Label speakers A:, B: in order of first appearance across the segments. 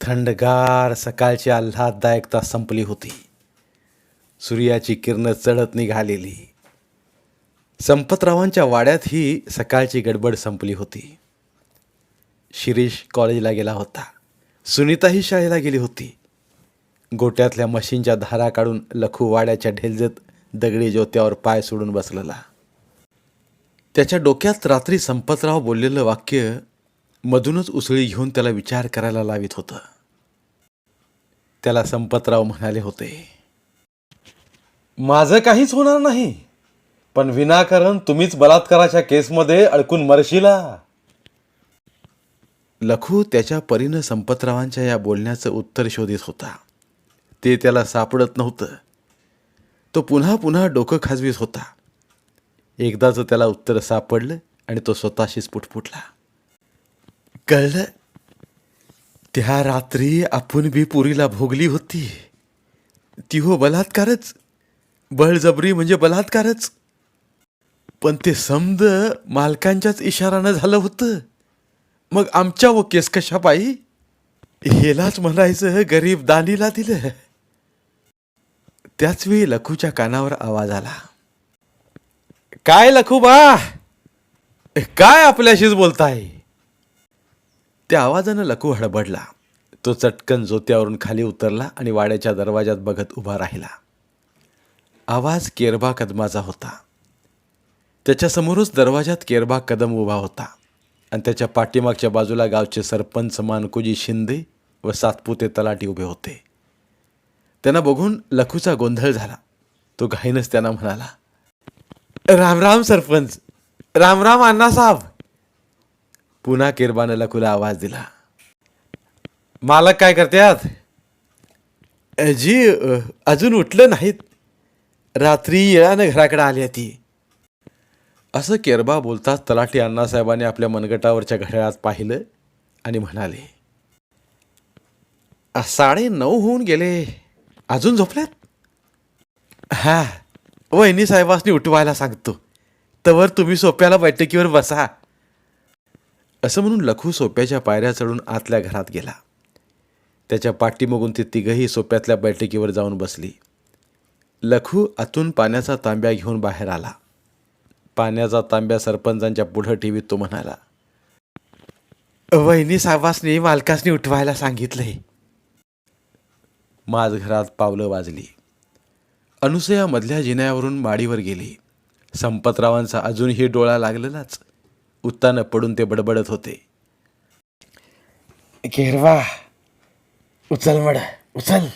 A: थंडगार सकाळची आल्हाददायकता संपली होती. सूर्याची किरणं चढत निघालेली. संपतरावांच्या वाड्यात ही सकाळची गडबड संपली होती. शिरीष कॉलेजला गेला होता. सुनीताही शाळेला गेली होती. गोट्यातल्या मशीनच्या धारा काढून लखू वाड्याच्या ढेलजत दगडी ज्योत्यावर पाय सोडून बसलेला. त्याच्या डोक्यात रात्री संपतराव बोललेलं वाक्य मधूनच उसळी घेऊन त्याला विचार करायला लावित होतं. त्याला संपतराव म्हणाले होते माझं काहीच होणार नाही पण विनाकारण तुम्हीच बलात्काराच्या केसमध्ये अडकून मरशिला. लखू त्याच्या परीनं संपतरावांच्या या बोलण्याचं उत्तर शोधित होता. ते त्याला सापडत नव्हतं. तो पुन्हा पुन्हा डोकं खाजवीत होता. एकदाचं त्याला उत्तर सापडलं आणि तो स्वतःशीच पुटपुटला. कळलं त्या रात्री आपण बी पुरीला भोगली होती. ती हो बलात्कारच. बळजबरी म्हणजे बलात्कारच. पण ते समज मालकांच्याच इशारानं झालं होतं. मग आमच्या व केस कशा पायी हेलाच म्हणायचं गरीब दानीला दिलं. त्याच वेळी लखूच्या कानावर आवाज आला. काय लखू बा काय आपल्याशीच बोलताय? त्या आवाजानं लखू हडबडला. तो चटकन जोत्यावरून खाली उतरला आणि वाड्याच्या दरवाजात बघत उभा राहिला. आवाज केरबा कदमाचा होता. त्याच्यासमोरच दरवाजात केरबा कदम उभा होता. आणि त्याच्या पाठीमागच्या बाजूला गावचे सरपंच मानकुजी शिंदे व सातपुते तलाठी उभे होते. त्यांना बघून लखूचा गोंधळ झाला. तो घाईनच त्यांना म्हणाला राम राम सरपंच. राम राम अण्णासाहेब. पुन्हा किरबानं खुला आवाज दिला. मालक काय करतात जी अजून उठलं नाहीत. रात्री येळानं घराकडे आली ती असं केरबा बोलताच तलाठी अण्णासाहेबांनी आपल्या मनगटावरच्या घड्याळात पाहिलं आणि म्हणाले साडे नऊ होऊन गेले. अजून झोपल्यात? हा वहिनी साहेबांनी उठवायला सांगतो. तवर तुम्ही सोप्याला बैठकीवर बसा. असं म्हणून लखू सोप्याच्या पायऱ्या चढून आतल्या घरात गेला. त्याच्या पाठीमागून ती तिघही सोप्यातल्या बैठकीवर जाऊन बसली. लखू आतून पाण्याचा तांब्या घेऊन बाहेर आला. पाण्याचा तांब्या सरपंचांच्या पुढं ठेवीत तो म्हणाला वहिनी साहेबासनी मालकासनी उठवायला सांगितलंय. माझ घरात पावलं वाजली. अनुसया मधल्या जिन्यावरून माडीवर गेली. संपतरावांचा अजूनही डोळा लागलेलाच. उत्तानं पडून ते बडबडत होते. घेरवा उचल मड उचल.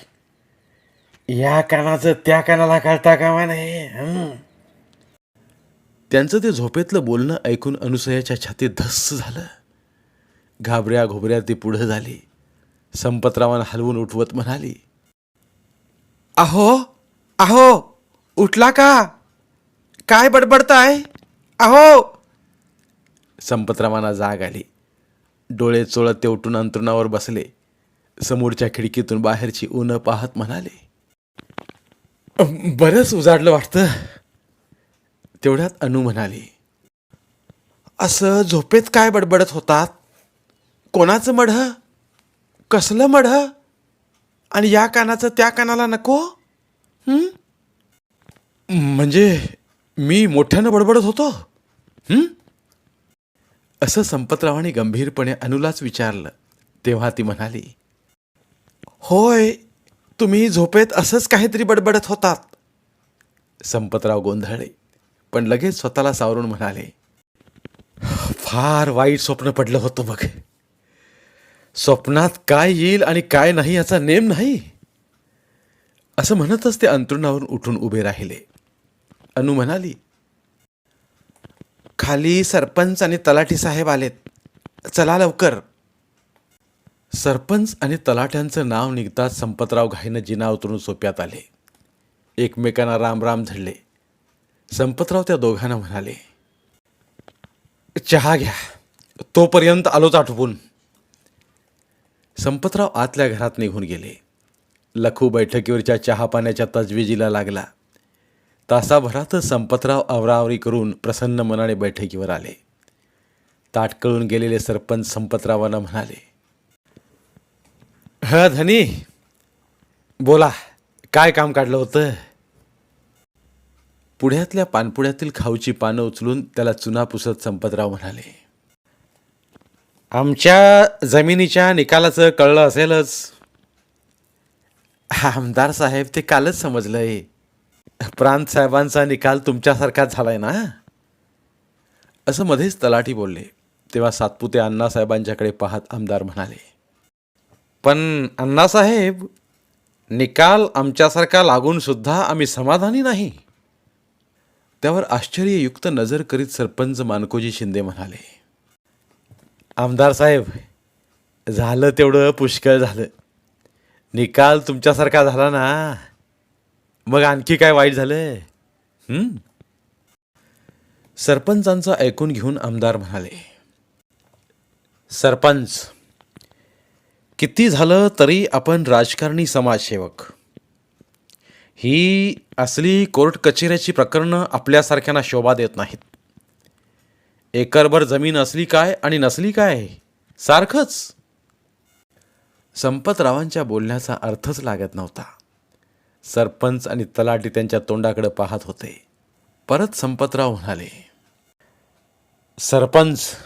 A: या कानाचं त्या कानाला कळता कामा नाही हं. त्यांचं ते झोपेतलं बोलणं ऐकून अनुसयाच्या छातीत धस्स झालं. घाबऱ्या घोबऱ्या ती पुढं झाली. संपतरावांना हलवून उठवत म्हणाली अहो अहो उठला का? काय बडबडताय? अहो संपतरावांना जाग आली. डोळे चोळत ते उठून अंतरुणावर बसले. समोरच्या खिडकीतून बाहेरची ऊन पाहत म्हणाले बरंच उजाडलं वाटतं. तेवढ्यात अनु म्हणाली असं झोपेत काय बडबडत होतात? कोणाचं मढ? कसलं मढ? आणि या कानाचं त्या कानाला नको? म्हणजे मी मोठ्यानं बडबडत होतो. असं संपतरावाने गंभीरपणे अनुलाच विचारलं. तेव्हा ती म्हणाली होय तुम्ही झोपेत असंच काहीतरी बडबडत होतात. संपतराव गोंधळले पण लगेच स्वतःला सावरून म्हणाले फार वाईट स्वप्न पडलं होतं मग. स्वप्नात काय येईल आणि काय नाही याचा नेम नाही. असं म्हणतच ते अंतरुणावरून उठून उभे राहिले. अनु म्हणाली खाली सरपंच आणि तलाठी साहेब आलेत. चला लवकर. सरपंच आणि तलाठ्यांचं नाव निघताच संपतराव घाईनं जिना उतरून सोप्यात आले. एकमेकांना राम राम झडले संपतराव त्या दोघांना म्हणाले चहा घ्या. तोपर्यंत आलोच आठवून संपतराव आतल्या घरात निघून गेले. लखू बैठकीवरच्या चहा पाण्याच्या तजविजीला लागला. तासाभरातच संपतराव आवरावरी करून प्रसन्न मनाने बैठकीवर आले. ताटकळून गेलेले सरपंच संपतरावांना म्हणाले ह धनी बोला काय काम काढलं होतं? पुढ्यातल्या पानपुड्यातील खाऊची पानं उचलून त्याला चुना पुसत संपतराव म्हणाले आमच्या जमिनीच्या निकालाचं कळलं असेलच. आमदार साहेब ते कालच समजलं आहे प्रांत साहेबांचा निकाल तुमच्यासारखाच झालाय ना? असं मध्येच तलाठी बोलले. तेव्हा सातपुते अण्णासाहेबांच्याकडे पाहत आमदार म्हणाले पण अण्णासाहेब निकाल आमच्यासारखा लागूनसुद्धा आम्ही समाधानी नाही. त्यावर आश्चर्ययुक्त नजर करीत सरपंच मानकोजी शिंदे म्हणाले आमदार साहेब झालं तेवढं पुष्कळ झालं. निकाल तुमच्यासारखा झाला ना? मग आणखी काय वाईट झालं हं? सरपंचांचं ऐकून घेऊन आमदार म्हणाले सरपंच किती झालं तरी आपण राजकारणी समाजसेवक? ही असली कोर्ट कचेऱ्याची प्रकरणं आपल्यासारख्यांना शोभा देत नाहीत. एकरभर जमीन असली काय आणि नसली काय? सारखंच. संपतरावांच्या बोलण्याचा अर्थच लागत नव्हता. सरपंच आणि तलाठी त्यांच्या तोंडाकडे पाहत होते. परत संपतराव म्हणाले सरपंच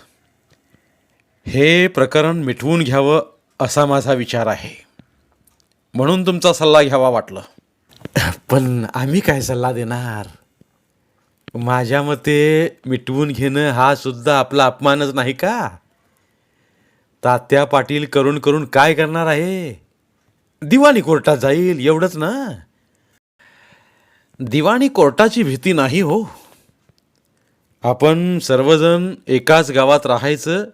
A: हे प्रकरण मिटवून घ्यावं असा माझा विचार आहे. म्हणून तुमचा सल्ला घ्यावा वाटलं. पण आम्ही काय सल्ला देणार? माझ्या मते मिटवून घेणं हा सुद्धा आपला अपमानच नाही का? तात्या पाटील करून करून काय करणार आहे? दिवाणी कोर्टात जाईल एवढंच ना? दिवाणी कोर्टाची भीती नाही हो. आपण सर्वजण एकाच गावात राहायचं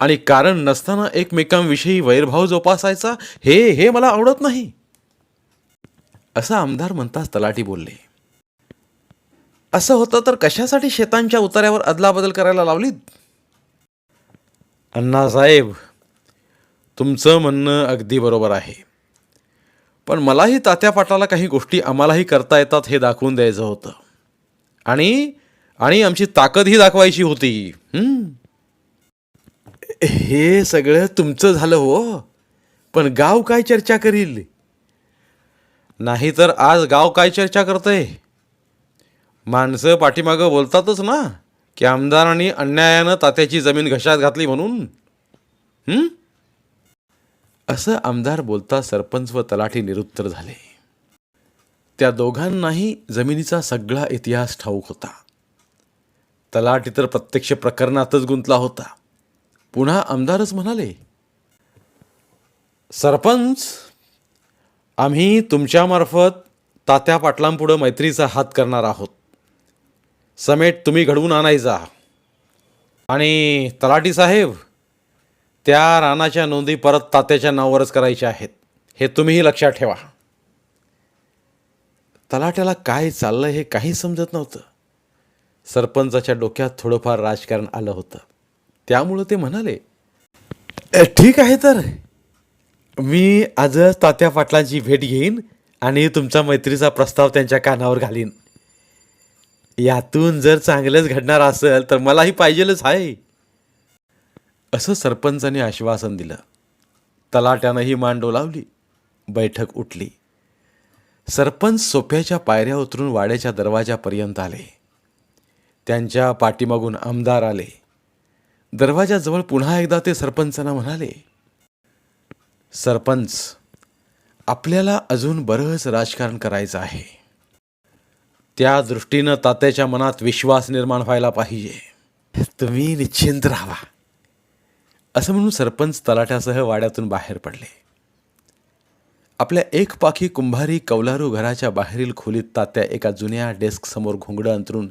A: आणि कारण नसताना एकमेकांविषयी वैरभाव जोपासायचा हे हे मला आवडत नाही. असं आमदार म्हणताच तलाठी बोलले. असं होतं तर कशासाठी शेतांच्या उतार्यावर अदलाबदल करायला लावलीत? अण्णासाहेब तुमचं म्हणणं अगदी बरोबर आहे. पण मलाही तात्या पाटाला काही गोष्टी आम्हालाही करता येतात हे दाखवून द्यायचं होतं. आणि आणि आमची ताकदही दाखवायची होती. हे सगळं तुमचं झालं हो पण गाव काय चर्चा करील? नाहीतर आज गाव काय चर्चा करतंय? माणसं पाठीमागं बोलतातच ना की आमदारांनी अन्यायानं तात्याची जमीन घशात घातली म्हणून. हं? असं आमदार बोलता सरपंच व तलाठी निरुत्तर झाले. त्या दोघांनाही जमिनीचा सगळा इतिहास ठाऊक होता. तलाठी तर प्रत्यक्ष प्रकरणातच गुंतला होता. पुन्हा आमदारच म्हणाले सरपंच आम्ही तुमच्यामार्फत तात्या पाटलांपुढं मैत्रीचा हात करणार आहोत. समेट तुम्ही घडवून आणायचा. आणि तलाठी साहेब त्या रानाच्या नोंदी परत तात्याच्या नावावरच करायच्या आहेत. हे तुम्हीही लक्षात ठेवा. तलाट्याला काय चाललं हे काही समजत नव्हतं. सरपंचाच्या डोक्यात थोडंफार राजकारण आलं होतं. त्यामुळं ते म्हणाले ठीक आहे तर. मी आजच तात्या पाटलांची भेट घेईन आणि तुमचा मैत्रीचा प्रस्ताव त्यांच्या कानावर घालीन. यातून जर चांगलंच घडणार असेल तर मलाही पाहिजेलच आहे असं सरपंचाने आश्वासन दिलं. तलाट्यानंही मान डोलावली बैठक उठली. सरपंच सोप्याच्या पायऱ्या उतरून वाड्याच्या दरवाजापर्यंत आले. त्यांच्या पाठीमागून आमदार आले. दरवाजाजवळ पुन्हा एकदा ते सरपंचांना म्हणाले सरपंच आपल्याला अजून बरंच राजकारण करायचं आहे. त्या दृष्टीनं तात्याच्या मनात विश्वास निर्माण व्हायला पाहिजे. तुम्ही निश्चिंत राहा. असं म्हणून सरपंच तलाट्यासह वाड्यातून बाहेर पडले. आपल्या एक पाखी कुंभारी कौलारू घराच्या बाहेरील खोलीत तात्या एका जुन्या डेस्कसमोर घोंगडं अंतरून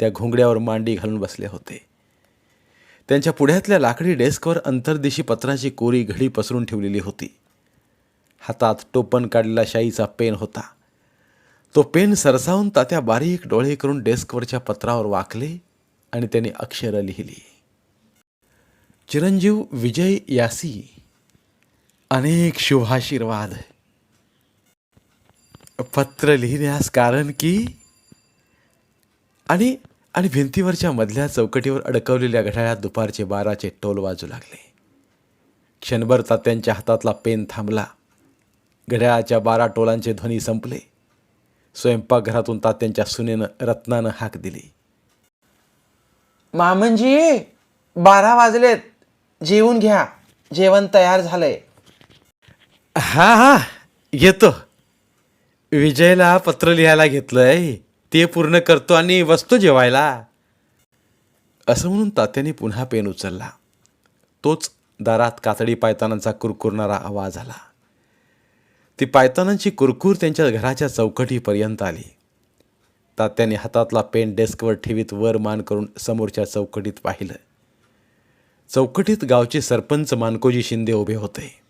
A: त्या घोंगड्यावर मांडी घालून बसले होते. त्यांच्या पुढ्यातल्या लाकडी डेस्कवर अंतर्देशी पत्राची कोरी घडी पसरून ठेवलेली होती. हातात टोपण काढलेला शाईचा पेन होता. तो पेन सरसावून तात्या बारीक डोळे करून डेस्कवरच्या पत्रावर वाकले आणि त्याने अक्षरं लिहिली. चिरंजीव विजय यासी अनेक शुभाशीर्वाद पत्र लिहिण्यास कारण की आणि आणि भिंतीवरच्या मधल्या चौकटीवर अडकवलेल्या घड्याळात दुपारचे बाराचे टोल वाजू लागले. क्षणभर तात्यांच्या हातातला पेन थांबला. घड्याळाच्या बारा टोलांचे ध्वनी संपले. स्वयंपाकघरातून तात्यांच्या सुनेनं रत्नानं हाक दिली.
B: मामनजी बारा वाजलेत. जेवून घ्या. जेवण तयार झालंय.
A: हा हा घेतो विजयला पत्र लिहायला घेतलंय. ते पूर्ण करतो आणि बसतो जेवायला. असं म्हणून तात्याने पुन्हा पेन उचलला. तोच दारात कातडी पायतानांचा कुरकुरणारा आवाज आला. ती पायतानांची कुरकुर त्यांच्या घराच्या चौकटीपर्यंत आली. तात्याने हातातला पेन डेस्कवर ठेवीत वर मान करून समोरच्या चौकटीत पाहिलं. चौकटीत गावचे सरपंच मानकोजी शिंदे उभे होते.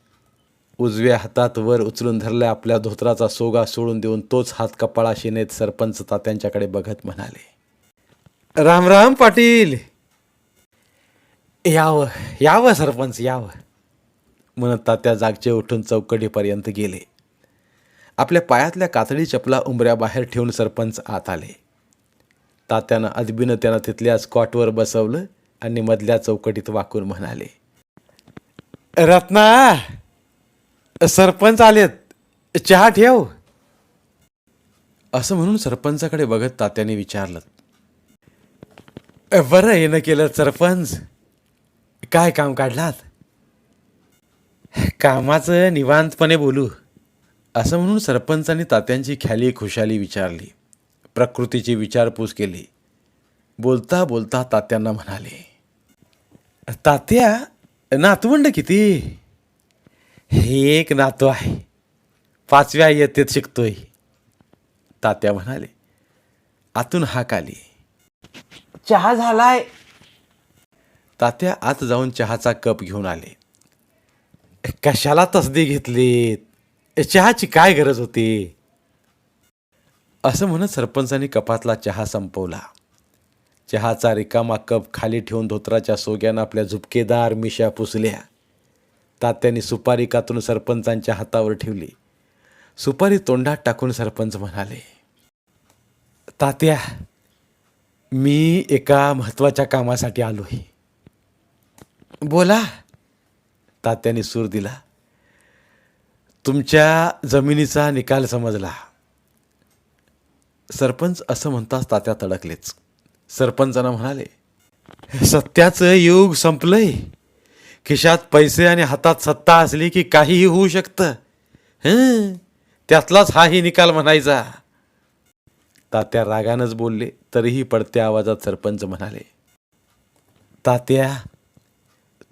A: उजव्या हातात वर उचलून धरल्या आपल्या धोत्राचा सोगा सोडून देऊन तोच हात कपाळाशी नेत सरपंच तात्यांच्याकडे बघत म्हणाले राम राम पाटील. यावं यावं सरपंच यावं. म्हणत तात्या जागचे उठून चौकटीपर्यंत गेले. आपल्या पायातल्या कातडी चपला उंबऱ्या बाहेर ठेवून सरपंच आत आले. तात्यानं अदबीनं त्यानं तिथल्या स्कॉटवर बसवलं. आणि मधल्या चौकटीत वाकून म्हणाले रत्ना सरपंच आलेत. चहा ठेव. असं म्हणून सरपंचाकडे बघत तात्याने विचारलं बरं येणं केलं सरपंच काय काम काढलात? कामाचं निवांतपणे बोलू असं म्हणून सरपंचांनी तात्यांची ख्याली खुशाली विचारली प्रकृतीची विचारपूस केली. बोलता बोलता तात्यांना म्हणाले तात्या नातवंड किती? हे एक नातू आहे. पाचव्या इयत्तेत शिकतोय. तात्या म्हणाले आतून हाक आली.
B: चहा झालाय.
A: तात्या आत जाऊन चहाचा कप घेऊन आले. कशाला तसदी घेतलीत? चहाची काय गरज होती? असं म्हणत सरपंचानी कपातला चहा संपवला. चहाचा रिकामा कप खाली ठेवून धोत्राच्या सोग्यानं आपल्या झुपकेदार मिशा पुसल्या. तात्यांनी सुपारी कातून सरपंचांच्या हातावर ठेवली. सुपारी तोंडात टाकून सरपंच म्हणाले तात्या मी एका महत्त्वाच्या कामासाठी आलो आहे बोला. तात्याने सूर दिला. तुमच्या जमिनीचा निकाल समजला. सरपंच असं म्हणताच तात्या तडकलेच. सरपंचानं म्हणाले सत्याचं युग संपलंय. खिशात पैसे आणि हातात सत्ता असली की काहीही होऊ शकतं. हं? त्यातलाच हाही निकाल म्हणायचा. तात्या रागानंच बोलले तरीही पडत्या आवाजात सरपंच म्हणाले तात्या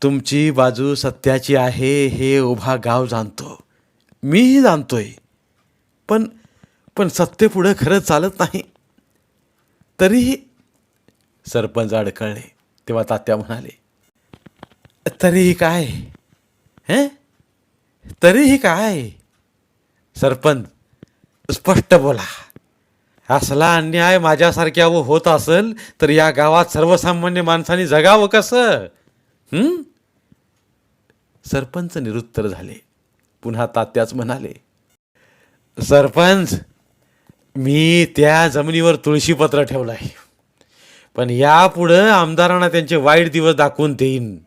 A: तुमची बाजू सत्याची आहे हे उभा गाव जाणतो. मीही जाणतोय. पण पण सत्य पुढं खरं चालत नाही. तरीही सरपंच अडकळले तेव्हा तात्या म्हणाले तरीही काय? हं? तरीही काय? सरपंच स्पष्ट बोला. असला अन्याय माझ्यासारख्या व होत असेल तर या गावात सर्वसामान्य माणसांनी जगावं कसं? सरपंच निरुत्तर झाले. पुन्हा तात्याच म्हणाले सरपंच मी त्या जमिनीवर तुळशीपत्र ठेवलं आहे. पण यापुढं आमदारांना त्यांचे वाईट दिवस दाखवून देईन.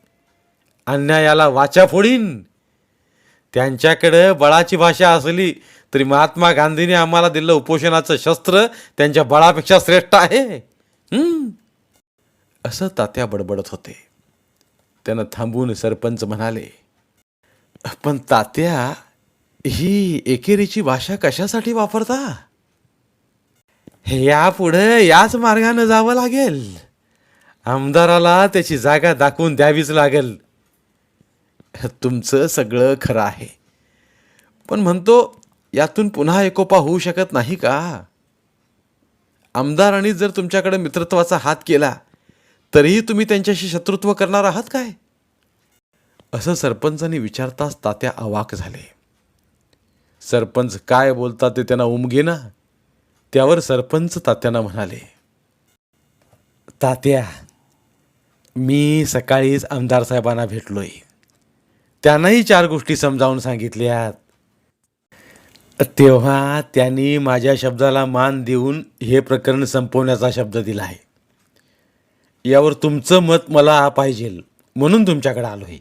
A: अन्यायाला वाचा फोडीन. त्यांच्याकडं बळाची भाषा असली तरी महात्मा गांधींनी आम्हाला दिलं उपोषणाचं शस्त्र त्यांच्या बळापेक्षा श्रेष्ठ आहे. असं तात्या बडबडत होते. त्यांना थांबून सरपंच म्हणाले पण तात्या ही एकेरीची भाषा कशासाठी वापरता? यापुढे याच मार्गानं जावं लागेल. आमदाराला त्याची जागा दाखवून द्यावीच लागेल. तुमचं सगळं खरं आहे. पण म्हणतो यातून पुन्हा एकोपा होऊ शकत नाही का? आमदारांनी जर तुमच्याकडे मित्रत्वाचा हात केला तरीही तुम्ही त्यांच्याशी शत्रुत्व करणार आहात काय? असं सरपंचांनी विचारताच तात्या अवाक झाले. सरपंच काय बोलतात ते त्यांना उमगेना. त्यावर सरपंच तात्यांना म्हणाले तात्या मी सकाळीच आमदार साहेबांना भेटलोय. त्यांनाही चार गोष्टी समजावून सांगितल्यात. तेव्हा त्यांनी माझ्या शब्दाला मान देऊन हे प्रकरण संपवण्याचा शब्द दिला आहे यावर तुमचं मत मला पाहिजे म्हणून तुमच्याकडे आहे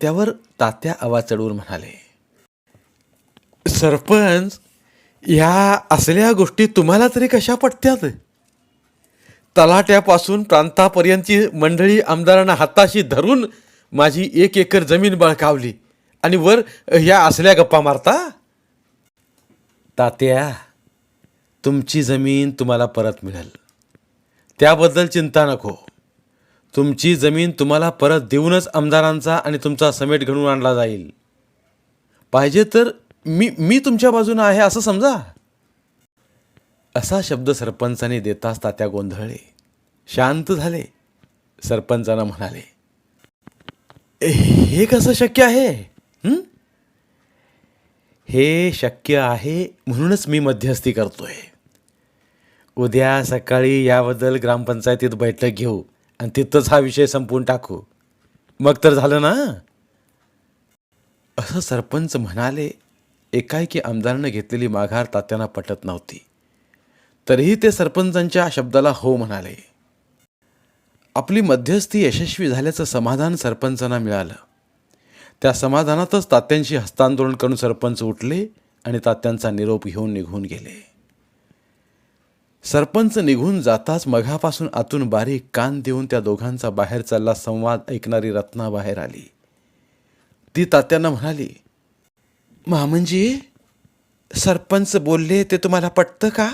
A: त्यावर तात्या आवाज चढवून म्हणाले सरपंच ह्या असल्या गोष्टी तुम्हाला तरी कशा पटत्यात? तलाट्यापासून प्रांतापर्यंतची मंडळी आमदारांना हाताशी धरून माझी एक एकर जमीन बळकावली आणि वर ह्या असल्या गप्पा मारता? तात्या तुमची जमीन तुम्हाला परत मिळेल. त्याबद्दल चिंता नको. तुमची जमीन तुम्हाला परत देऊनच आमदारांचा आणि तुमचा समेट घडवून आणला जाईल. पाहिजे तर मी मी तुमच्या बाजूनं आहे असं समजा? असा शब्द सरपंचाने देताच तात्या गोंधळले. शांत झाले. सरपंचानं म्हणाले हे कसं शक्य आहे? हे शक्य आहे म्हणूनच मी मध्यस्थी करतोय. उद्या सकाळी याबद्दल ग्रामपंचायतीत बैठक घेऊ आणि तिथंच हा विषय संपवून टाकू. मग तर झालं ना? असं सरपंच म्हणाले एकाएकी आमदारानं घेतलेली माघार तात्यांना पटत नव्हती. तरीही ते सरपंचांच्या शब्दाला हो म्हणाले. आपली मध्यस्थी यशस्वी झाल्याचं समाधान सरपंचांना मिळालं. त्या समाधानातच तात्यांशी हस्तांदोलन करून सरपंच उठले आणि तात्यांचा निरोप घेऊन निघून गेले. सरपंच निघून जाताच मघापासून आतून बारीक कान देऊन त्या दोघांचा बाहेर चालला संवाद ऐकणारी रत्ना बाहेर आली. ती तात्यांना म्हणाली मामंजी सरपंच बोलले ते तुम्हाला पटतं का?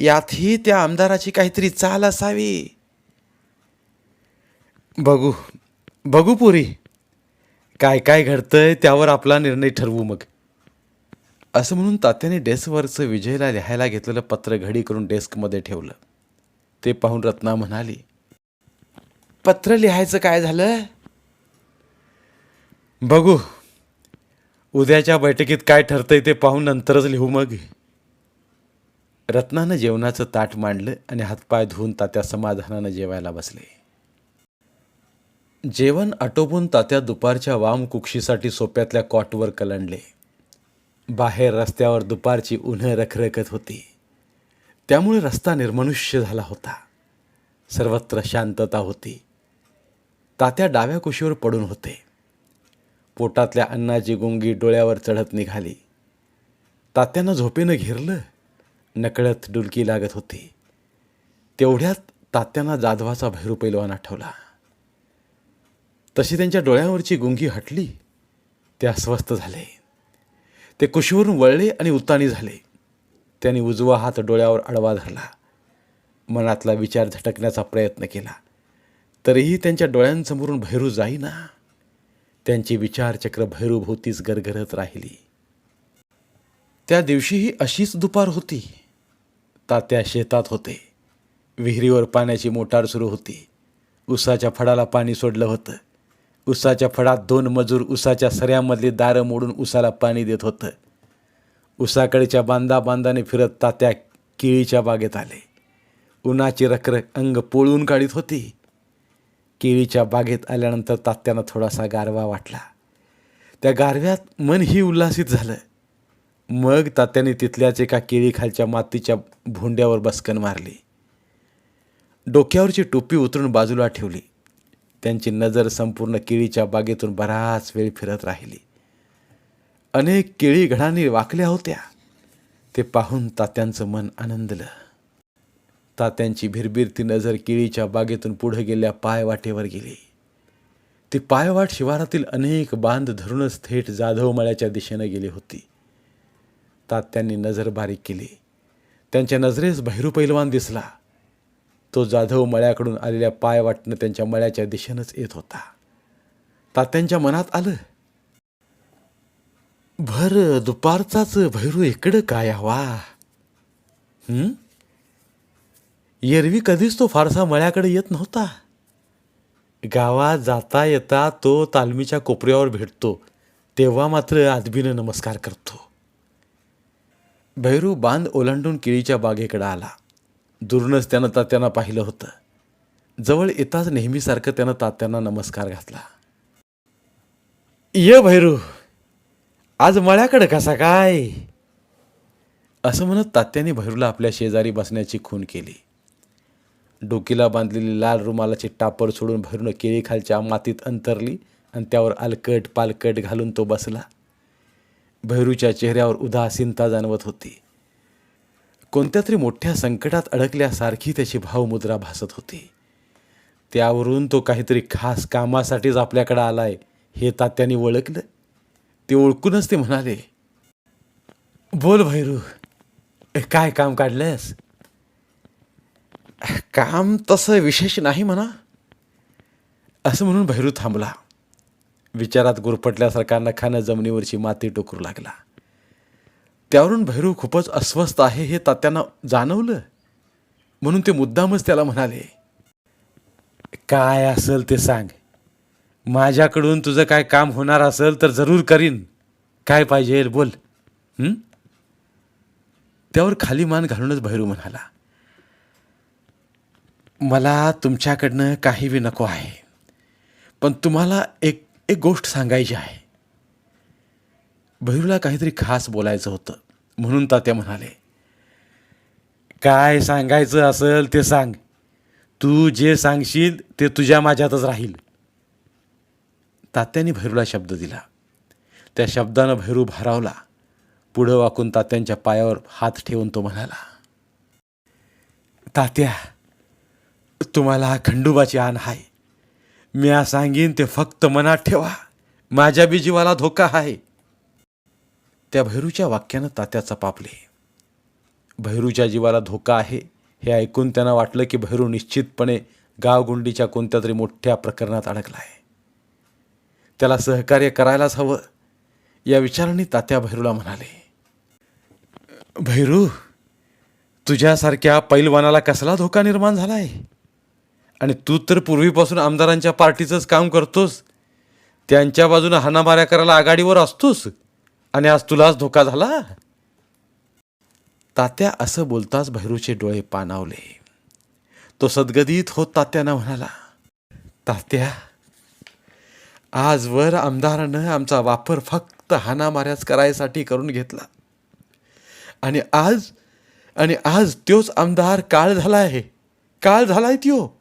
A: यातही त्या आमदाराची काहीतरी चाल असावी. बघू बघू पुरी. काय काय घडतंय त्यावर आपला निर्णय ठरवू मग. असं म्हणून तात्याने डेस्कवरचं विजयला लिहायला घेतलेलं पत्र घडी करून डेस्कमध्ये ठेवलं. ते पाहून रत्ना म्हणाली पत्र लिहायचं काय झालं? बघू उद्याच्या बैठकीत काय ठरतंय ते पाहून नंतरच लिहू मग. रत्नानं जेवणाचं ताट मांडलं आणि हातपाय धुवून तात्या समाधानानं जेवायला बसले. जेवण आटोपून तात्या दुपारच्या वाम कुक्षीसाठी सोप्यातल्या कॉटवर कलंडले. बाहेर रस्त्यावर दुपारची उन्ह रखरखत होती. त्यामुळे रस्ता निर्मनुष्य झाला होता. सर्वत्र शांतता होती. तात्या डाव्या कुशीवर पडून होते. पोटातल्या अन्नाची गुंगी डोळ्यावर चढत निघाली. तात्यानं झोपेनं घेरलं. नकळत डुलकी लागत होती. तेवढ्यात तात्यांना जाधवाचा भैरू पैलवान आठवला. तशी त्यांच्या डोळ्यावरची गुंगी हटली. ते अस्वस्थ झाले. ते कुशीवरून वळले आणि उताणी झाले. त्यांनी उजवा हात डोळ्यावर आडवा धरला. मनातला विचार झटकण्याचा प्रयत्न केला. तरीही त्यांच्या डोळ्यांसमोरून भैरू जाईना. त्यांची विचारचक्र भैरूभोवतीच गरगरत राहिली. त्या दिवशीही अशीच दुपार होती. तात्या शेतात होते. विहिरीवर पाण्याची मोटार सुरू होती. उसाच्या फडाला पाणी सोडलं होतं. उसाच्या फडात दोन मजूर उसाच्या सऱ्यामधली दारं मोडून उसाला पाणी देत होतं. उसाकडच्या बांधा बांधाने फिरत तात्या केळीच्या बागेत आले. उन्हाची रखरख अंग पोळून काढीत होती. केळीच्या बागेत आल्यानंतर तात्यांना थोडासा गारवा वाटला. त्या गारव्यात मनही उल्हासित झालं. मग तात्याने तिथल्याच एका केळीखालच्या मातीच्या भोंड्यावर बसकन मारली. डोक्यावरची टोपी उतरून बाजूला ठेवली. त्यांची नजर संपूर्ण केळीच्या बागेतून बराच वेळ फिरत राहिली. अनेक केळी घडांनी वाकल्या होत्या. ते पाहून तात्यांचं मन आनंदलं. तात्यांची भिरभिरती नजर केळीच्या बागेतून पुढे गेल्या पायवाटेवर गेली. ती पायवाट शिवारातील अनेक बांध धरूनच थेट जाधव मळ्याच्या दिशेनं गेली होती. तात्यांनी नजर बारीक केली. त्यांच्या नजरेस भैरू पैलवान दिसला. तो जाधव मळ्याकडून आलेल्या पायवाटनं त्यांच्या मळ्याच्या दिशेनंच येत होता. तात्यांच्या मनात आलं भर दुपारचाच भैरू इकडं काय हवा? एरवी कधीच तो फारसा मळ्याकडे येत नव्हता. गावात जाता येता तो तालमीच्या कोपऱ्यावर भेटतो. तेव्हा मात्र आदबीनं नमस्कार करतो. भैरू बांध ओलांडून केळीच्या बागेकडे आला. दुरूनच त्यानं तात्यांना पाहिलं होतं. जवळ येताच नेहमीसारखं त्यानं तात्यांना नमस्कार घातला. ये भैरू आज मळ्याकडं कसा काय? असं म्हणत तात्याने भैरूला आपल्या शेजारी बसण्याची खून केली. डोकीला बांधलेली लाल रुमालाची टापर सोडून भरून केळीखालच्या मातीत अंतरली आणि त्यावर अलकट पालकट घालून तो बसला. भैरूच्या चेहऱ्यावर उदासीनता जाणवत होती. कोणत्या तरी मोठ्या संकटात अडकल्यासारखी त्याची भावमुद्रा भासत होती. त्यावरून तो काहीतरी खास कामासाठीच आपल्याकडे आलाय हे तात्याने ओळखलं. ते ओळखूनच ते म्हणाले बोल भैरू काय काम काढलंयस? काम तसं विशेष नाही म्हणा. असं म्हणून भैरू थांबला. विचारात गुरफटल्यासारखा नखानं जमिनीवरची माती टोकरू लागला. त्यावरून भैरू खूपच अस्वस्थ आहे हे तात्यांना जाणवलं. म्हणून ते मुद्दामच त्याला म्हणाले काय असेल ते सांग. माझ्याकडून तुझं काय काम होणार असेल तर जरूर करीन. काय पाहिजे बोल. त्यावर खाली मान घालूनच भैरू म्हणाला मला तुमच्याकडनं काही बी नको आहे. पण तुम्हाला एक एक गोष्ट सांगायची आहे. भैरूला काहीतरी खास बोलायचं होतं म्हणून तात्या म्हणाले काय सांगायचं असेल ते सांग. तू जे सांगशील ते तुझ्या माझ्यातच राहील. तात्याने भैरूला शब्द दिला. त्या शब्दानं भैरू भारावला. पुढं वाकून तात्यांच्या पायावर हात ठेवून तो म्हणाला तात्या तुम्हाला खंडोबाची आण आहे म्या सांगीन ते फक्त मनात ठेवा. माझ्या बी जीवाला धोका आहे त्या भैरूच्या वाक्यानं तात्याचा पापले भैरूच्या जीवाला धोका आहे हे ऐकून त्यांना वाटलं की भैरू निश्चितपणे गावगुंडीच्या कोणत्या तरी मोठ्या प्रकरणात अडकला आहे त्याला सहकार्य करायलाच हवं. या विचाराने तात्या भैरूला म्हणाले भैरू तुझ्यासारख्या पैलवानाला कसला धोका निर्माण झाला आहे आणि तू तर पूर्वीपासून आमदारांच्या पार्टीचंच काम करतोस. त्यांच्या बाजूनं हाणामाऱ्या करायला आघाडीवर असतोस. आणि आज तुलाच धोका झाला. तात्या असं बोलताच भैरूचे डोळे पाणावले. तो सद्गदित होत तात्यानं म्हणाला तात्या आजवर आमदारानं आमचा वापर फक्त हाणामाऱ्याच करायसाठी करून घेतला. आणि आज आणि आज त्योच आमदार काळ झाला आहे. काळ झालाय त्यो.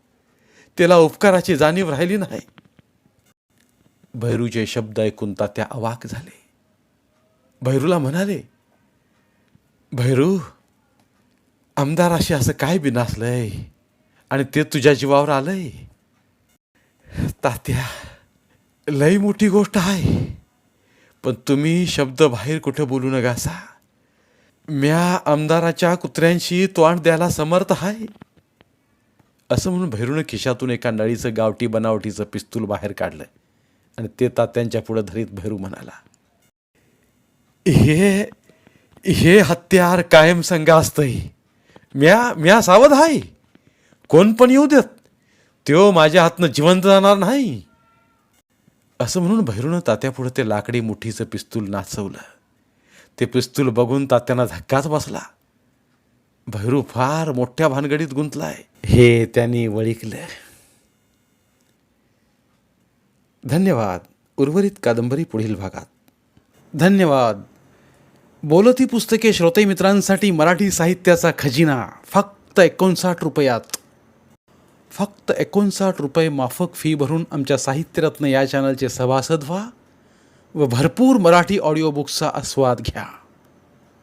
A: त्याला उपकाराची जाणीव राहिली नाही. भैरूचे शब्द ऐकून तात्या अवाक झाले. भैरूला म्हणाले भैरू आमदाराशी असं काय बिनासलंय? आणि ते तुझ्या जीवावर आलंय? तात्या लई मोठी गोष्ट आहे. पण तुम्ही शब्द बाहेर कुठं बोलू नकासा म्या आमदाराच्या कुत्र्यांशी तोंड द्यायला समर्थ आहे. असं म्हणून भैरूनं खिशातून एका नळीचं गावठी बनावटीचं पिस्तूल बाहेर काढलं आणि ते तात्यांच्या पुढं धरीत भैरू म्हणाला हे हे हत्यार कायम संघा असतंय म्या म्या सावध आहे कोण पण येऊ देत. त्यो माझ्या हातनं जिवंत जाणार नाही. असं म्हणून भैरूनं तात्यापुढं ते लाकडी मुठीचं पिस्तूल नाचवलं. ते पिस्तूल बघून तात्यांना धक्काच बसला. भैरू फार मोठ्या भानगडीत गुंतलाय. हे त्यांनी वळिकलं. धन्यवाद उर्वरित कादंबरी पुढील भागात. धन्यवाद. बोलती पुस्तके श्रोते मित्रांसाठी मराठी साहित्याचा खजिना फक्त एकोणसाठ रुपयात. फक्त एकोणसाठ रुपये माफक फी भरून आमच्या साहित्यरत्न या चॅनलचे सभासद व्हा व भरपूर मराठी ऑडिओ बुक्सचा आस्वाद घ्या.